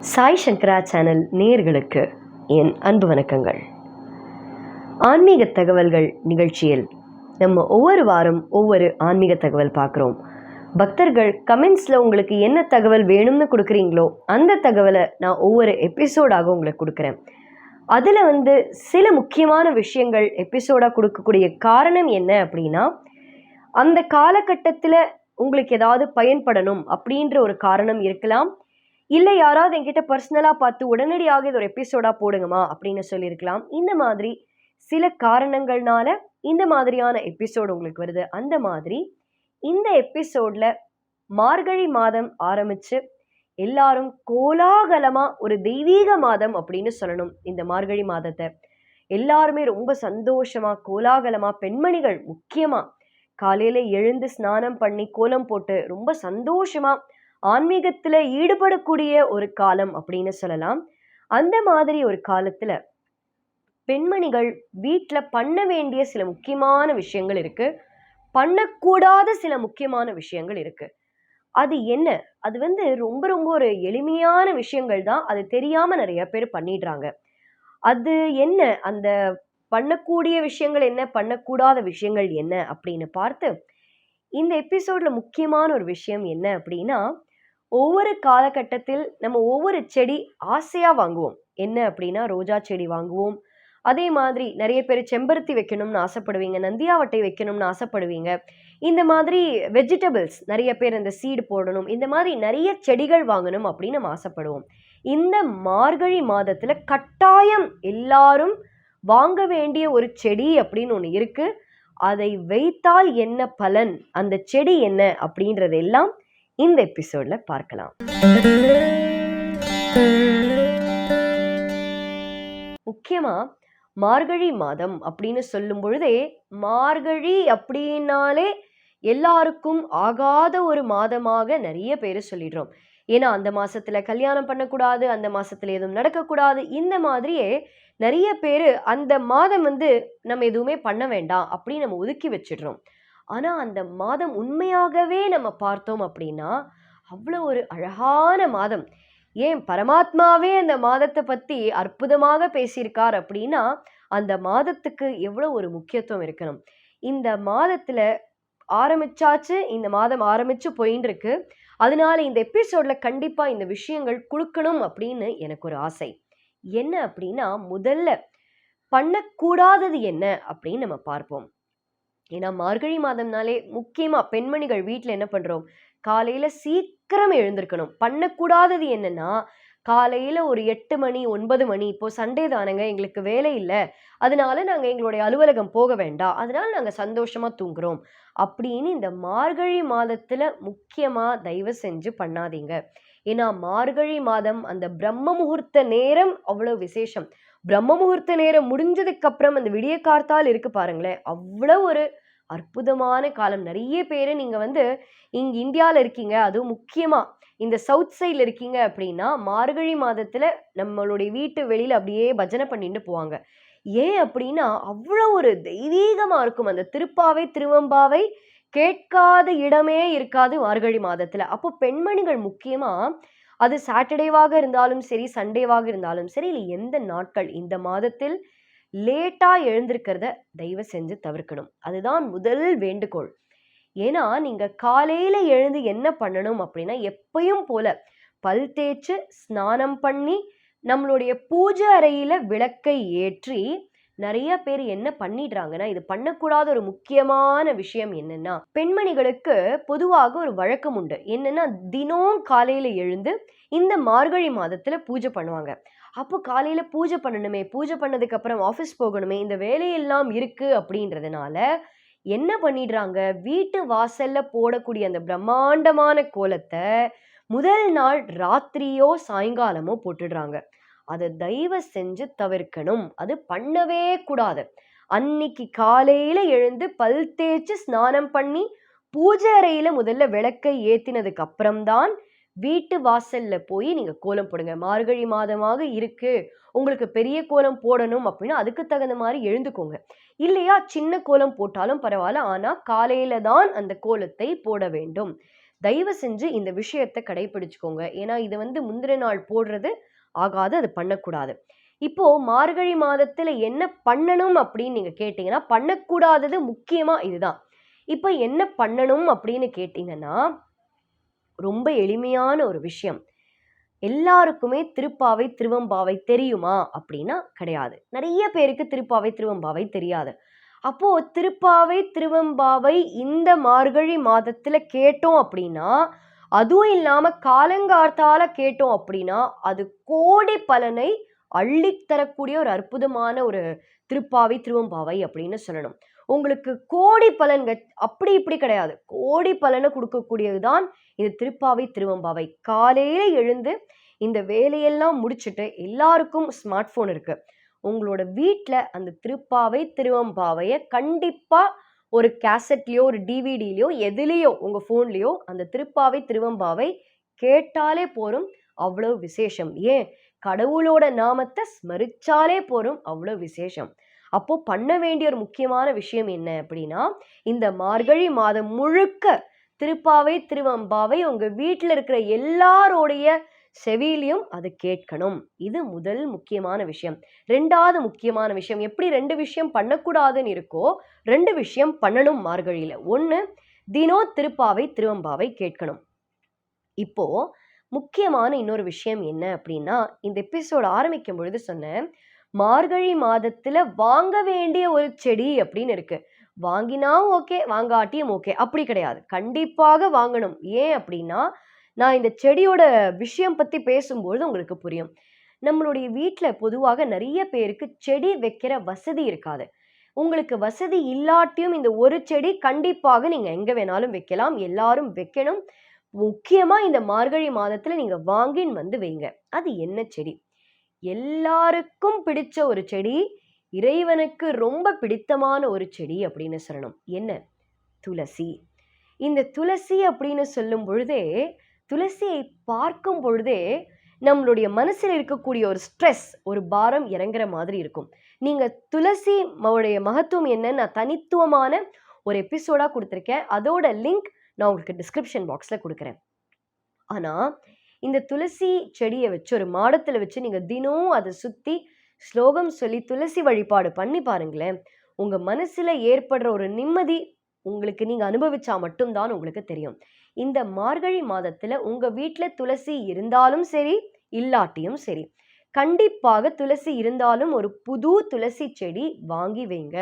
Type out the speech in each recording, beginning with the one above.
சாய் சங்கரா channel நேர்களுக்கு என் அன்பு வணக்கங்கள். ஆன்மீக தகவல்கள் நிகழ்ச்சியில் நம்ம ஒவ்வொரு வாரம் ஒவ்வொரு ஆன்மீக தகவல் பார்க்குறோம். பக்தர்கள் கமெண்ட்ஸில் உங்களுக்கு என்ன தகவல் வேணும்னு கொடுக்குறீங்களோ அந்த தகவலை நான் ஒவ்வொரு எபிசோடாக உங்களுக்கு கொடுக்குறேன். அதில் வந்து சில முக்கியமான விஷயங்கள் எபிசோடாக கொடுக்கக்கூடிய காரணம் என்ன அப்படின்னா அந்த காலகட்டத்தில் உங்களுக்கு ஏதாவது பயன்படணும் அப்படின்ற ஒரு காரணம் இருக்கலாம். இல்லை யாராவது என்கிட்ட பர்சனலாக பார்த்து உடனடியாக இது ஒரு எபிசோடாக போடுங்கம்மா அப்படின்னு சொல்லியிருக்கலாம். இந்த மாதிரி சில காரணங்கள்னால இந்த மாதிரியான எபிசோடு உங்களுக்கு வருது. அந்த மாதிரி இந்த எபிசோடில் மார்கழி மாதம் ஆரம்பித்து எல்லாரும் கோலாகலமாக ஒரு தெய்வீக மாதம் அப்படின்னு சொல்லணும் இந்த மார்கழி மாதத்தை. எல்லாருமே ரொம்ப சந்தோஷமாக கோலாகலமாக பெண்மணிகள் முக்கியமாக காலையில் எழுந்து ஸ்நானம் பண்ணி கோலம் போட்டு ரொம்ப சந்தோஷமாக ஆன்மீகத்தில் ஈடுபடக்கூடிய ஒரு காலம் அப்படின்னு சொல்லலாம். அந்த மாதிரி ஒரு காலத்தில் பெண்மணிகள் வீட்டில் பண்ண வேண்டிய சில முக்கியமான விஷயங்கள் இருக்கு. பண்ணக்கூடாத சில முக்கியமான விஷயங்கள் இருக்கு. அது என்ன? அது வந்து ரொம்ப ரொம்ப ஒரு எளிமையான விஷயங்கள் தான். அது தெரியாம நிறைய பேர் பண்ணிடுறாங்க. அது என்ன? அந்த பண்ணக்கூடிய விஷயங்கள் என்ன? பண்ணக்கூடாத விஷயங்கள் என்ன? அப்படின்னு பார்த்து இந்த எபிசோடில் முக்கியமான ஒரு விஷயம் என்ன அப்படின்னா ஒவ்வொரு காலகட்டத்தில் நம்ம ஒவ்வொரு செடி ஆசையாக வாங்குவோம். என்ன அப்படின்னா ரோஜா செடி வாங்குவோம். அதே மாதிரி நிறைய பேர் செம்பருத்தி வைக்கணும்னு ஆசைப்படுவீங்க நந்தியாவட்டை வைக்கணும்னு ஆசைப்படுவீங்க. இந்த மாதிரி வெஜிடபிள்ஸ் நிறைய பேர் இந்த சீடு போடணும் இந்த மாதிரி நிறைய செடிகள் வாங்கணும் அப்படின்னு நம்ம ஆசைப்படுவோம். இந்த மார்கழி மாதத்தில் கட்டாயம் எல்லாரும் வாங்க வேண்டிய ஒரு செடி அப்படின்னு ஒன்று இருக்கு. அதை வைத்தால் என்ன பலன்? அந்த செடி என்ன? அப்படின்றதெல்லாம் இந்த எபிசோட்ல பார்க்கலாம். முக்கியமா மார்கழி மாதம் அப்படின்னு சொல்லும் பொழுதே மார்கழி அப்படின்னாலே எல்லாருக்கும் ஆகாத ஒரு மாதமாக நிறைய பேர் சொல்லிடுறோம். ஏன்னா அந்த மாசத்துல கல்யாணம் பண்ணக்கூடாது அந்த மாசத்துல எதுவும் நடக்கக்கூடாது. இந்த மாதிரியே நிறைய பேர் அந்த மாதம் வந்து நம்ம எதுவுமே பண்ண வேண்டாம் அப்படின்னு நம்ம ஒதுக்கி வச்சிடுறோம். ஆனால் அந்த மாதம் உண்மையாகவே நம்ம பார்த்தோம் அப்படின்னா அவ்வளோ ஒரு அழகான மாதம். ஏன் பரமாத்மாவே அந்த மாதத்தை பற்றி அற்புதமாக பேசியிருக்கார் அப்படின்னா அந்த மாதத்துக்கு எவ்வளோ ஒரு முக்கியத்துவம் இருக்கணும். இந்த மாதத்தில் ஆரம்பிச்சாச்சு இந்த மாதம் ஆரம்பிச்சு போயின்னு இருக்கு. அதனால இந்த எபிசோடில் கண்டிப்பாக இந்த விஷயங்கள் கொடுக்கணும் அப்படின்னு எனக்கு ஒரு ஆசை. என்ன அப்படின்னா முதல்ல பண்ணக்கூடாதது என்ன அப்படின்னு நம்ம பார்ப்போம். ஏன்னா மார்கழி மாதம்னாலே முக்கியமாக பெண்மணிகள் வீட்டில் என்ன பண்ணுறோம் காலையில் சீக்கிரம் எழுந்திருக்கணும். பண்ணக்கூடாதது என்னன்னா காலையில் ஒரு எட்டு மணி ஒன்பது மணி. இப்போ சண்டே தானங்க எங்களுக்கு வேலை இல்லை. அதனால நாங்கள் எங்களுடைய அலுவலகம் போக வேண்டாம். அதனால் நாங்கள் சந்தோஷமாக தூங்குறோம். அப்படின்னு இந்த மார்கழி மாதத்தில் முக்கியமாக தயவு செஞ்சு பண்ணாதீங்க. ஏன்னா மார்கழி மாதம் அந்த பிரம்ம முகூர்த்த நேரம் அவ்வளோ விசேஷம். பிரம்ம முகூர்த்த நேரம் முடிஞ்சதுக்கு அப்புறம் அந்த விடிய கார்த்தால் இருக்கு பாருங்களேன். அவ்வளோ ஒரு அற்புதமான காலம். நிறைய பேர் நீங்கள் வந்து இங்கே இந்தியாவில் இருக்கீங்க. அதுவும் முக்கியமாக இந்த சவுத் சைடில் இருக்கீங்க அப்படின்னா மார்கழி மாதத்தில் நம்மளுடைய வீட்டு வெளியில் அப்படியே பஜனை பண்ணிட்டு போவாங்க. ஏன் அப்படின்னா அவ்வளோ ஒரு தெய்வீகமாக இருக்கும் அந்த திருப்பாவை திருவம்பாவை கேட்காத இடமே இருக்காது மார்கழி மாதத்தில். அப்போ பெண்மணிகள் முக்கியமாக அது சாட்டர்டேவாக இருந்தாலும் சரி சண்டேவாக இருந்தாலும் சரி இல்லை எந்த நாட்கள் இந்த மாதத்தில் லேட்டாக எழுந்திருக்கிறத தயவு செஞ்சு தவிர்க்கணும். அதுதான் முதல் வேண்டுகோள். ஏன்னா நீங்கள் காலையில் எழுந்து என்ன பண்ணணும் அப்படின்னா எப்பயும் போல பல் தேய்ச்சு ஸ்நானம் பண்ணி நம்மளுடைய பூஜை அறையில் விளக்கை ஏற்றி நிறைய பேர் என்ன பண்ணிடுறாங்கன்னா இது பண்ணக்கூடாத ஒரு முக்கியமான விஷயம் என்னன்னா பெண்மணிகளுக்கு பொதுவாக ஒரு வழக்கம் உண்டு. என்னன்னா தினம் காலையில எழுந்து இந்த மார்கழி மாதத்துல பூஜை பண்ணுவாங்க. அப்போ காலையில பூஜை பண்ணணுமே பூஜை பண்ணதுக்கு அப்புறம் ஆஃபீஸ் போகணுமே இந்த வேலையெல்லாம் இருக்கு அப்படின்றதுனால என்ன பண்ணிடுறாங்க? வீட்டு வாசல்ல போடக்கூடிய அந்த பிரம்மாண்டமான கோலத்தை முதல் நாள் ராத்திரியோ சாயங்காலமோ போட்டுடுறாங்க. அதை தயவு செஞ்சு தவிர்க்கணும். அது பண்ணவே கூடாது. அன்னைக்கு காலையில எழுந்து பல் தேய்ச்சி ஸ்நானம் பண்ணி பூஜை அறையில முதல்ல விளக்கை ஏத்தினதுக்கு அப்புறம்தான் வீட்டு வாசல்ல போய் நீங்க கோலம் போடுங்க. மார்கழி மாதமாக இருக்கு. உங்களுக்கு பெரிய கோலம் போடணும் அப்படின்னா அதுக்கு தகுந்த மாதிரி எழுந்துக்கோங்க. இல்லையா? சின்ன கோலம் போட்டாலும் பரவாயில்ல. ஆனா காலையில தான் அந்த கோலத்தை போட வேண்டும். தயவு செஞ்சு இந்த விஷயத்தை கடைபிடிச்சுக்கோங்க ஏன்னா இது வந்து முந்திர நாள் போடுறது. ஆகாது. அது பண்ணக்கூடாது. இப்போ மார்கழி மாதத்துல என்ன பண்ணணும் அப்படின்னு நீங்க கேட்டீங்கன்னா பண்ணக்கூடாதது முக்கியமா இதுதான். இப்போ என்ன பண்ணணும் அப்படின்னு கேட்டீங்கன்னா ரொம்ப எளிமையான ஒரு விஷயம். எல்லாருக்குமே திருப்பாவை திருவம்பாவை தெரியுமா? அப்படின்னா கிடையாது. நிறைய பேருக்கு திருப்பாவை திருவம்பாவை தெரியாது. அப்போ திருப்பாவை திருவம்பாவை இந்த மார்கழி மாதத்துல கேட்டோம் அப்படின்னா அதுவும் இல்லாம காலங்கார்த்தால கேட்டோம் அப்படின்னா அது கோடி பலனை அள்ளி தரக்கூடிய ஒரு அற்புதமான ஒரு திருப்பாவை திருவம்பாவை அப்படின்னு சொல்லணும். உங்களுக்கு கோடி பலன்கள் அப்படி இப்படி கிடையாது. கோடி பலனை கொடுக்கக்கூடியது தான் இந்த திருப்பாவை திருவம்பாவை. காலையில எழுந்து இந்த வேலையெல்லாம் முடிச்சுட்டு எல்லாருக்கும் ஸ்மார்ட் ஃபோன் இருக்கு. உங்களோட வீட்டில் அந்த திருப்பாவை திருவம்பாவையை கண்டிப்பாக ஒரு கேசட்லேயோ ஒரு டிவிடிலேயோ எதுலேயோ உங்கள் ஃபோன்லேயோ அந்த திருப்பாவை திருவம்பாவை கேட்டாலே போரும் அவ்வளோ விசேஷம். ஏன்? கடவுளோட நாமத்தை ஸ்மரிச்சாலே போரும் அவ்வளோ விசேஷம். அப்போது பண்ண வேண்டிய ஒரு முக்கியமான விஷயம் என்ன அப்படின்னா இந்த மார்கழி மாதம் முழுக்க திருப்பாவை திருவம்பாவை உங்கள் வீட்டில் இருக்கிற எல்லாரோடைய செவிலியும் அது கேட்கணும். இது முதல் முக்கியமான விஷயம். ரெண்டாவது முக்கியமான விஷயம் எப்படி ரெண்டு விஷயம் பண்ணக்கூடாதுன்னு இருக்கோ ரெண்டு விஷயம் பண்ணணும் மார்கழியில். ஒன்று தினம் திருப்பாவை திருவம்பாவை கேட்கணும். இப்போ முக்கியமான இன்னொரு விஷயம் என்ன அப்படின்னா இந்த எபிசோடு ஆரம்பிக்கும் பொழுது சொன்னேன் மார்கழி மாதத்துல வாங்க வேண்டிய ஒரு செடி அப்படின்னு இருக்கு. வாங்கினா ஓகே வாங்காட்டியும் ஓகே. அப்படி கிடையாது. கண்டிப்பாக வாங்கணும். ஏன் அப்படின்னா நான் இந்த செடியோட விஷயம் பத்தி பேசும்பொழுது உங்களுக்கு புரியும். நம்மளுடைய வீட்டில் பொதுவாக நிறைய பேருக்கு செடி வைக்கிற வசதி இருக்காது. உங்களுக்கு வசதி இல்லாட்டியும் இந்த ஒரு செடி கண்டிப்பாக நீங்கள் எங்கே வேணாலும் வைக்கலாம். எல்லாரும் வைக்கணும். முக்கியமாக இந்த மார்கழி மாதத்தில் நீங்கள் வாங்கின்னு வந்து வைங்க. அது என்ன செடி? எல்லாருக்கும் பிடிச்ச ஒரு செடி இறைவனுக்கு ரொம்ப பிடித்தமான ஒரு செடி அப்படின்னு சொல்லணும். என்ன? துளசி. இந்த துளசி அப்படின்னு சொல்லும் பொழுதே துளசியை பார்க்கும் பொழுதே நம்மளுடைய மனசில் இருக்கக்கூடிய ஒரு ஸ்ட்ரெஸ் ஒரு பாரம் இறங்குற மாதிரி இருக்கும். நீங்கள் துளசி உடைய மகத்துவம் என்னன்னு நான் தனித்துவமான ஒரு எபிசோடாக கொடுத்துருக்கேன். அதோட லிங்க் நான் உங்களுக்கு டிஸ்கிரிப்ஷன் பாக்ஸில் கொடுக்குறேன். ஆனால் இந்த துளசி செடியை வச்சு ஒரு மாடத்தில் வச்சு நீங்கள் தினம் அதை சுற்றி ஸ்லோகம் சொல்லி துளசி வழிபாடு பண்ணி பாருங்களேன். உங்கள் மனசில் ஏற்படுற ஒரு நிம்மதி உங்களுக்கு நீங்கள் அனுபவிச்சா மட்டும்தான் உங்களுக்கு தெரியும். இந்த மார்கழி மாதத்தில் உங்கள் வீட்டில் துளசி இருந்தாலும் சரி இல்லாட்டியும் சரி கண்டிப்பாக துளசி இருந்தாலும் ஒரு புது துளசி செடி வாங்கி வைங்க.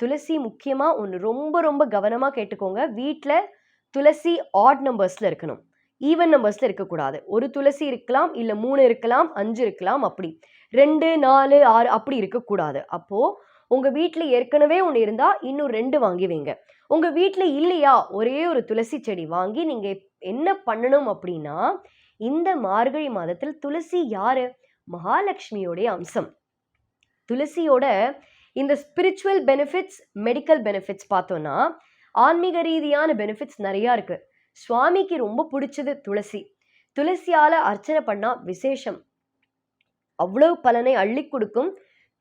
துளசி முக்கியமாக ஒன்று ரொம்ப ரொம்ப கவனமாக கேட்டுக்கோங்க. வீட்டில் துளசி ஆட் நம்பர்ஸில் இருக்கணும். ஈவன் நம்பர்ஸில் இருக்கக்கூடாது. ஒரு துளசி இருக்கலாம் இல்லை மூணு இருக்கலாம் அஞ்சு இருக்கலாம் அப்படி. ரெண்டு நாலு ஆறு அப்படி இருக்கக்கூடாது. அப்போது உங்கள் வீட்டில் ஏற்கனவே ஒன்று இருந்தால் இன்னும் ரெண்டு வாங்கி வைங்க. உங்கள் வீட்டில் இல்லையா ஒரே ஒரு துளசி செடி வாங்கி நீங்கள் என்ன பண்ணணும் அப்படின்னா இந்த மார்கழி மாதத்தில் துளசி யார்? மகாலட்சுமியோடைய அம்சம். துளசியோட இந்த ஸ்பிரிச்சுவல் பெனிஃபிட்ஸ் மெடிக்கல் பெனிஃபிட்ஸ் பார்த்தோன்னா ஆன்மீக ரீதியான பெனிஃபிட்ஸ் நிறையா இருக்குது சுவாமிக்கு ரொம்ப பிடிச்சது துளசி. துளசியால் அர்ச்சனை பண்ணால் விசேஷம். அவ்வளவு பலனை அள்ளி கொடுக்கும்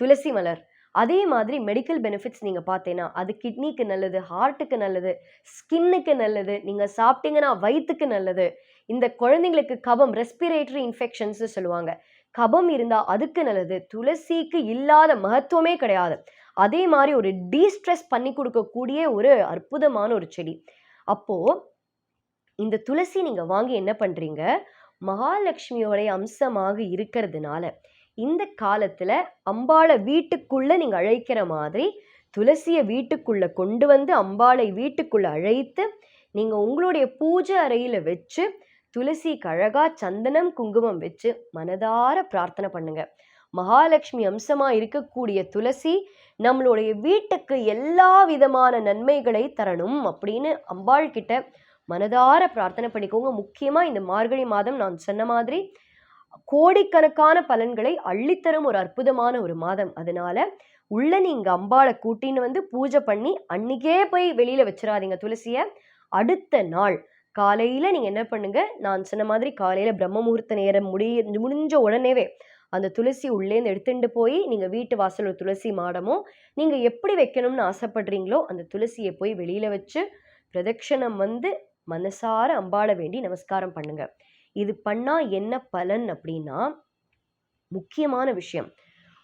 துளசி மலர். அதே மாதிரி மெடிக்கல் பெனிஃபிட்ஸ் நீங்கள் பார்த்தீங்கன்னா அது கிட்னிக்கு நல்லது ஹார்ட்டுக்கு நல்லது ஸ்கின்னுக்கு நல்லது நீங்கள் சாப்பிட்டீங்கன்னா வயிற்றுக்கு நல்லது. இந்த குழந்தைங்களுக்கு கபம் ரெஸ்பிரேட்டரி இன்ஃபெக்ஷன்ஸ் சொல்லுவாங்க. கபம் இருந்தால் அதுக்கு நல்லது துளசிக்கு இல்லாத மகத்துவமே கிடையாது. அதே மாதிரி ஒரு டீஸ்ட்ரெஸ் பண்ணி கொடுக்கக்கூடிய ஒரு அற்புதமான ஒரு செடி. அப்போது இந்த துளசி நீங்கள் வாங்கி என்ன பண்ணுறீங்க மகாலட்சுமியோடைய அம்சமாக இருக்கிறதுனால இந்த காலத்தில் அம்பாளை வீட்டுக்குள்ளே நீங்கள் அழைக்கிற மாதிரி துளசியை வீட்டுக்குள்ளே கொண்டு வந்து அம்பாளை வீட்டுக்குள்ளே அழைத்து நீங்கள் உங்களுடைய பூஜை அறையில் வச்சு துளசிக்கு அழகா சந்தனம் குங்குமம் வச்சு மனதார பிரார்த்தனை பண்ணுங்க. மகாலட்சுமி அம்சமாக இருக்கக்கூடிய துளசி நம்மளுடைய வீட்டுக்கு எல்லா விதமான நன்மைகளை தரணும் அப்படின்னு அம்பாள் கிட்ட மனதார பிரார்த்தனை பண்ணிக்கோங்க. முக்கியமாக இந்த மார்கழி மாதம் நான் சொன்ன மாதிரி கோடிக்கணக்கான பலன்களை அள்ளித்தரும் ஒரு அற்புதமான ஒரு மாதம். அதனால உள்ள நீங்க அம்பாளை கூட்டின்னு வந்து பூஜை பண்ணி அன்னைக்கே போய் வெளியில வச்சிடாதீங்க துளசிய. அடுத்த நாள் காலையில் நீங்கள் என்ன பண்ணுங்க? நான் சொன்ன மாதிரி காலையில் பிரம்ம முகூர்த்த நேரம் முடிய முடிஞ்ச உடனேவே அந்த துளசி உள்ளேருந்து எடுத்துட்டு போய் நீங்கள் வீட்டு வாசல் ஒரு துளசி மாடமோ நீங்கள் எப்படி வைக்கணும்னு ஆசைப்படுறீங்களோ அந்த துளசியை போய் வெளியில் வச்சு பிரதட்சணம் வந்து மனசார அம்பாள வேண்டி நமஸ்காரம் பண்ணுங்க. இது பண்ணால் என்ன பலன் அப்படின்னா முக்கியமான விஷயம்.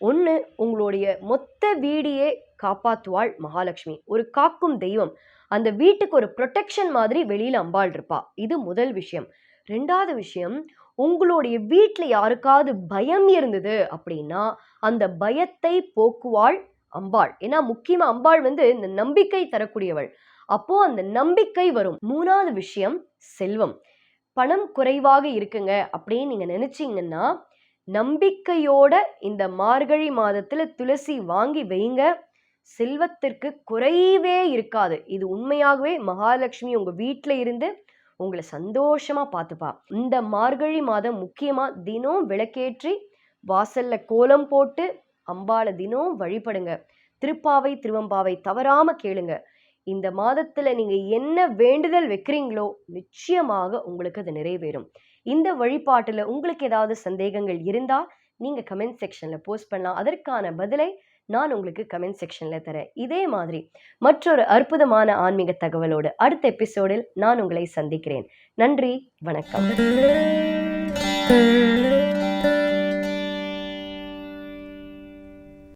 ஒன்று உங்களுடைய மொத்த வீடியே காப்பாற்றுவாள் மகாலட்சுமி. ஒரு காக்கும் தெய்வம். அந்த வீட்டுக்கு ஒரு ப்ரொடெக்ஷன் மாதிரி வெளியில் அம்பாள் இருப்பா. இது முதல் விஷயம். ரெண்டாவது விஷயம் உங்களுடைய வீட்டில் யாருக்காவது பயம் இருந்தது அப்படின்னா அந்த பயத்தை போக்குவாள் அம்பாள். ஏன்னா முக்கியமாக அம்பாள் வந்து இந்த நம்பிக்கை தரக்கூடியவள். அப்போ அந்த நம்பிக்கை வரும். மூணாவது விஷயம் செல்வம். பணம் குறைவாக இருக்குங்க அப்படின்னு நீங்கள் நினச்சிங்கன்னா நம்பிக்கையோட இந்த மார்கழி மாதத்தில் துளசி வாங்கி வைங்க. செல்வத்திற்கு குறைவே இருக்காது. இது உண்மையாகவே மகாலட்சுமி உங்கள் வீட்டில் இருந்து உங்களை சந்தோஷமாக பார்த்துப்பா. இந்த மார்கழி மாதம் முக்கியமாக தினம் விளக்கேற்றி வாசல்ல கோலம் போட்டு அம்பாளை தினம் வழிபடுங்க. திருப்பாவை திருவம்பாவை தவறாமல் கேளுங்க. இந்த மாதத்தில் நீங்கள் என்ன வேண்டுதல் வைக்கிறீங்களோ நிச்சயமாக உங்களுக்கு அது நிறைவேறும். இந்த வழிபாட்டில் உங்களுக்கு ஏதாவது சந்தேகங்கள் இருந்தால் நீங்கள் கமெண்ட் செக்ஷனில் போஸ்ட் பண்ணலாம். அதற்கான பதிலை நான் உங்களுக்கு கமெண்ட் செக்ஷனில் தரேன். இதே மாதிரி மற்றொரு அற்புதமான ஆன்மீக தகவலோடு அடுத்த எபிசோடில் நான் உங்களை சந்திக்கிறேன். நன்றி வணக்கம்.